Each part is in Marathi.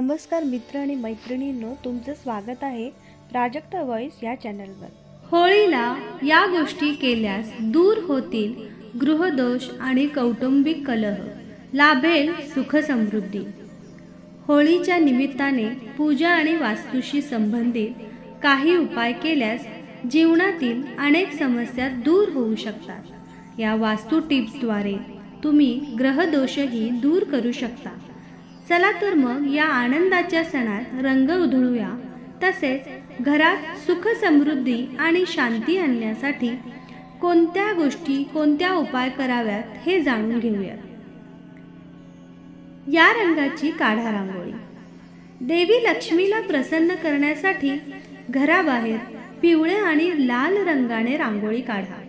नमस्कार मित्र आणि मैत्रिणींनो तुमचं स्वागत आहे प्राजक्ता वॉइस या चॅनलवर. होळीला या गोष्टी केल्यास दूर होतील गृहदोष आणि कौटुंबिक कलह लाभेल सुख समृद्धी होळीच्या निमित्ताने पूजा आणि वास्तूशी संबंधित काही उपाय केल्यास जीवनातील अनेक समस्या दूर होऊ शकतात. या वास्तू टिप्सद्वारे तुम्ही ग्रहदोषही दूर करू शकता. चला तर मग या आनंदाच्या सणात रंग उधळूया. तसेच घरात सुख समृद्धी आणि शांती आणण्यासाठी कोणत्या गोष्टी कोणत्या उपाय कराव्यात हे जाणून घेऊयात. या रंगाची काढा रांगोळी. देवी लक्ष्मीला प्रसन्न करण्यासाठी घराबाहेर पिवळे आणि लाल रंगाने रांगोळी काढा.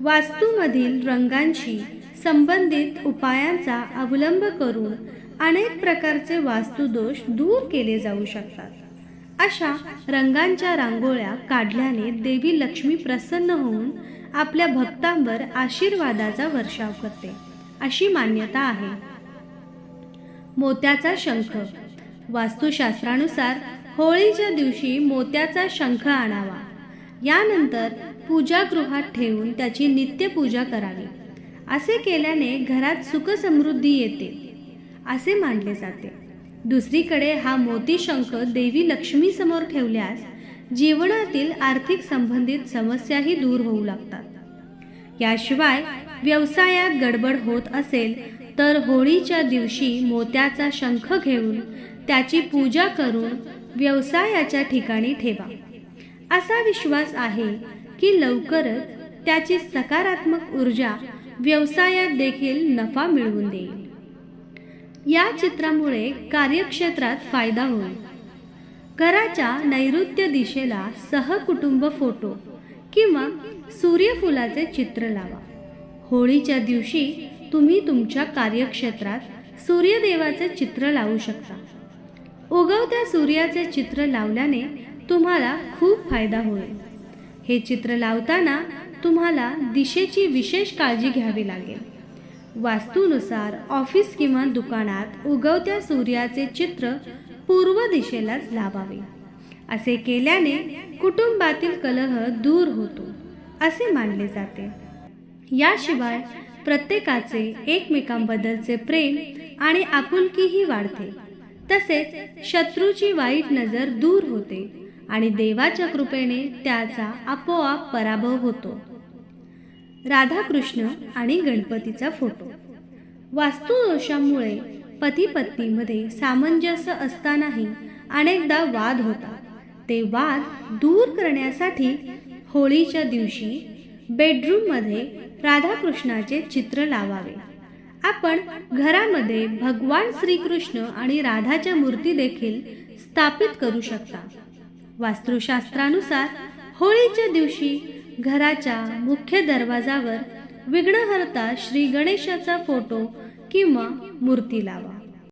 वास्तूमधील रंगांशी संबंधित उपायांचा अवलंब करून अनेक प्रकारचे वास्तुदोष दूर केले जाऊ शकतात. अशा रंगांच्या रांगोळ्या काढल्याने देवी लक्ष्मी प्रसन्न होऊन आपल्या भक्तांवर आशीर्वादाचा वर्षाव करते अशी मान्यता आहे. मोत्याचा शंख. वास्तुशास्त्रानुसार होळीच्या दिवशी मोत्याचा शंख आणावा. यानंतर पूजागृहात ठेवून त्याची नित्यपूजा करावी. असे केल्याने घरात सुखसमृद्धी येते. असे मानले जाते. दुसरीकडे हा मोती शंख देवी लक्ष्मी समोर ठेवल्यास जीवनातील आर्थिक संबंधित समस्याही दूर होऊ लागतात. याशिवाय व्यवसायात गडबड होत असेल तर होळीच्या दिवशी मोत्याचा शंख घेऊन त्याची पूजा करून व्यवसायाच्या ठिकाणी ठेवा. असा विश्वास आहे की लवकरच त्याची सकारात्मक ऊर्जा व्यवसायात देखील नफा मिळवून देईल. या चित्रामुळे कार्यक्षेत्रात फायदा होईल. घराच्या नैऋत्य दिशेला सहकुटुंब फोटो किंवा सूर्यफुलाचे चित्र लावा. होळीच्या दिवशी तुम्ही तुमच्या कार्यक्षेत्रात सूर्यदेवाचे चित्र लावू शकता. उगवत्या सूर्याचे चित्र लावल्याने तुम्हाला खूप फायदा होईल. हे चित्र लावताना तुम्हाला दिशेची विशेष काळजी घ्यावी लागेल. वास्तूनुसार ऑफिस किंवा दुकानात उगवत्या सूर्याचे चित्र पूर्व दिशेलाच लावावे. असे केल्याने कुटुंबातील कलह दूर होतो असे मानले जाते. याशिवाय प्रत्येकाचे एकमेकांबद्दलचे प्रेम आणि आपुलकीही वाढते. तसेच शत्रूची वाईट नजर दूर होते आणि देवाच्या कृपेने त्याचा आपोआप पराभव होतो. राधाकृष्ण आणि गणपतीचा फोटो. वास्तुदोषामुळे पती पत्नीमध्ये सामंजस्य असतानाही अनेकदा वाद होतात. ते वाद दूर करण्यासाठी होळीच्या दिवशी बेडरूममध्ये राधाकृष्णाचे चित्र लावावे. आपण घरामध्ये भगवान श्रीकृष्ण आणि राधाच्या मूर्ती देखील स्थापित करू शकता. वास्तुशास्त्रानुसार होळीच्या दिवशी घराच्या मुख्य दरवाजावर विघ्नहर्ता श्री गणेशाचा फोटो किंवा मूर्ती लावा.